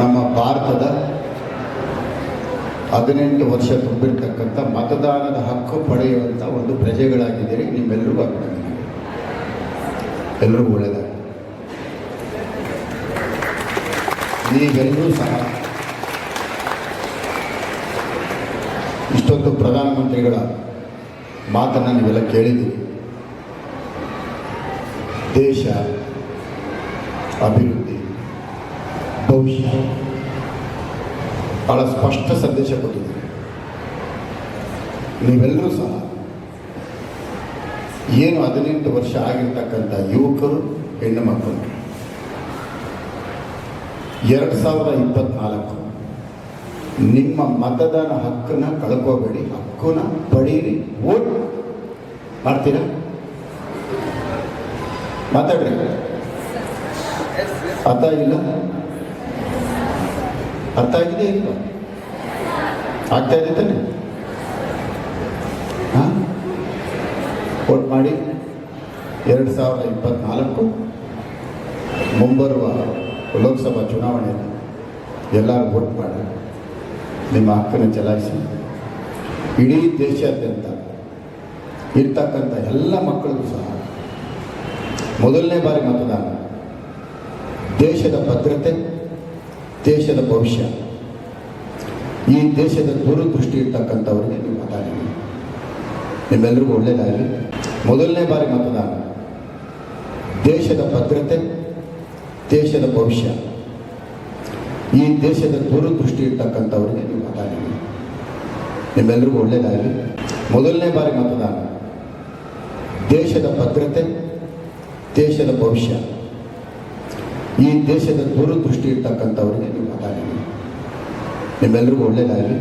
ನಮ್ಮ ಭಾರತದ ಹದಿನೆಂಟು ವರ್ಷ ತುಂಬಿರ್ತಕ್ಕಂಥ ಮತದಾನದ ಹಕ್ಕು ಪಡೆಯುವಂಥ ಒಂದು ಪ್ರಜೆಗಳಾಗಿದ್ದೀರಿ. ನಿಮ್ಮೆಲ್ಲರಿಗೂ ಅಭಿನಂದನೆ ಎಲ್ಲರೂ ಒಳ್ಳೆಯದಾಗ ನೀವೆಲ್ಲರೂ ಸಹ ಇಷ್ಟೊಂದು ಪ್ರಧಾನಮಂತ್ರಿಗಳ ಮಾತನ್ನು ನೀವೆಲ್ಲ ಕೇಳಿದ್ದೀರಿ. ದೇಶ ಅಭಿವೃದ್ಧಿ ಭವಿಷ್ಯ ಬಹಳ ಸ್ಪಷ್ಟ ಸಂದೇಶ ಕೊಟ್ಟಿದೆ. ನೀವೆಲ್ಲರೂ ಸಹ ಏನು ಹದಿನೆಂಟು ವರ್ಷ ಆಗಿರ್ತಕ್ಕಂಥ ಯುವಕರು, ಹೆಣ್ಣು ಮಕ್ಕಳು, ಎರಡು ಸಾವಿರದ ಇಪ್ಪತ್ನಾಲ್ಕು, ನಿಮ್ಮ ಮತದಾನ ಹಕ್ಕನ್ನ ಕಳ್ಕೋಬೇಡಿ, ಹಕ್ಕನ್ನ ಪಡೀರಿ, ಓಟ್ ಮಾಡ್ತೀರಾ? ಮಾತಾಡ್ರಿ. ಅರ್ಥ ಆಗಿಲ್ಲ ಅರ್ಥ ಆಗಿದೆ ಇಲ್ಲ ಆಗ್ತಾ ಇದೆ ತಾನೆ? ಹಾಂ? ಮಾಡಿ ಎರಡು ಸಾವಿರದ ಇಪ್ಪತ್ನಾಲ್ಕು ಮುಂಬರುವ ಲೋಕಸಭಾ ಚುನಾವಣೆಯಲ್ಲಿ ಎಲ್ಲರೂ ವೋಟ್ ಮಾಡಿ ನಿಮ್ಮ ಹಕ್ಕನ್ನು ಚಲಾಯಿಸಿ. ಇಡೀ ದೇಶಾದ್ಯಂತ ಇರ್ತಕ್ಕಂಥ ಎಲ್ಲ ಮಕ್ಕಳಿಗೂ ಸಹ ಮೊದಲನೇ ಬಾರಿ ಮತದಾನ ದೇಶದ ಭದ್ರತೆ ದೇಶದ ಭವಿಷ್ಯ. ಈ ದೇಶದ ದೂರದೃಷ್ಟಿ ಇರ್ತಕ್ಕಂಥವ್ರಿಗೆ ನೀವು ಮತ ನೀಡಿ ನಿಮ್ಮೆಲ್ಲರಿಗೂ ಒಳ್ಳೆಯದಾಗಲಿ ಮೊದಲನೇ ಬಾರಿ ಮತದಾನ. ದೇಶದ ಭದ್ರತೆ, ದೇಶದ ಭವಿಷ್ಯ. ಈ ದೇಶದ ದೂರದೃಷ್ಟಿ ಇರ್ತಕ್ಕಂಥವ್ರಿಗೆ ನೀವು ಮತ ನೀಡಿ ನಿಮ್ಮೆಲ್ಲರಿಗೂ ಒಳ್ಳೆಯದಾಗಲಿ ಮೊದಲನೇ ಬಾರಿ ಮತದಾನ. ದೇಶದ ಭದ್ರತೆ, ದೇಶದ ಭವಿಷ್ಯ. ಈ ದೇಶದ ದೂರದೃಷ್ಟಿ ಇರ್ತಕ್ಕಂಥವ್ರಿಗೆ ನೀವು ಮಾತಾಡಿದ್ದೀನಿ ನಿಮ್ಮೆಲ್ಲರಿಗೂ ಒಳ್ಳೆಯದಾಗಲಿ